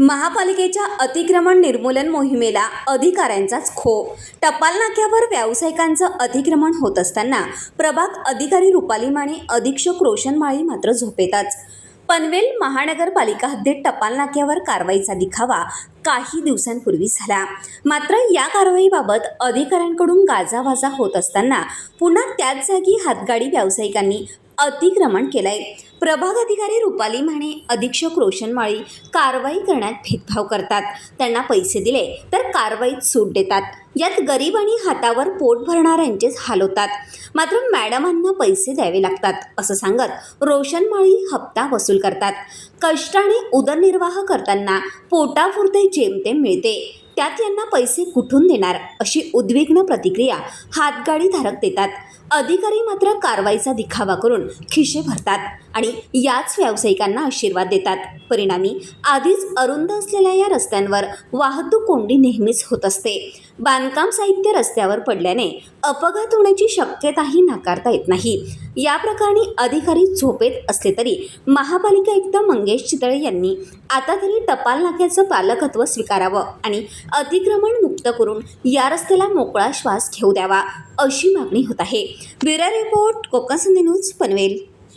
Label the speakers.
Speaker 1: महापालिकेच्या अतिक्रमण निर्मूलन मोहिमेला अधिकाऱ्यांचाच खो. टपाल नाक्यावर व्यावसायिकांचं अतिक्रमण होत असताना प्रभाग अधिकारी रुपाली माने अधीक्षक रोशन माळी मात्र झोपेतच. पनवेल महानगरपालिका हद्दीत टपाल नाक्यावर कारवाईचा दिखावा काही दिवसांपूर्वी झाला. मात्र या कारवाईबाबत अधिकाऱ्यांकडून गाजावाजा होत असताना पुन्हा त्याच जागी हातगाडी व्यावसायिकांनी अतिक्रमण केलंय. प्रभाग अधिकारी रुपाली म्हणे अधीक्षक रोशन माळी कारवाई करण्यात भेदभाव करतात. त्यांना पैसे दिले तर कारवाईत सूट देतात. यात गरीब आणि हातावर पोट भरणाऱ्यांचेच हाल होतात. मात्र मॅडमांना पैसे द्यावे लागतात असं सांगत रोशन माळी हप्ता वसूल करतात. कष्टाने उदरनिर्वाह करताना पोटापुरते जेमतेम मिळते. त्यात यांना पैसे कुठून देणार? अशी उद्विग्न प्रतिक्रिया हातगाडीधारक देतात. अधिकारी मात्र कारवाईचा दिखावा करून खिशे भरतात आणि याच व्यावसायिकांना आशीर्वाद देतात. परिणामी आधीच अरुंद असलेल्या या रस्त्यांवर वाहतूक कोंडी नेहमीच होत असते. बांधकाम साहित्य रस्त्यावर पडल्याने अपघात होण्याची शक्यताही नाकारता येत नाही. या प्रकरणी अधिकारी झोपेत असले तरी महापालिका आयुक्त मंगेश चितळे यांनी आता तरी टपाल नाक्याचं पालकत्व स्वीकारावं आणि अतिक्रमण मुक्त करून या रस्त्याला मोकळा श्वास घेऊ द्यावा अशी मागणी होत आहे. ब्युरो रिपोर्ट कोकण संधी न्यूज पनवेल.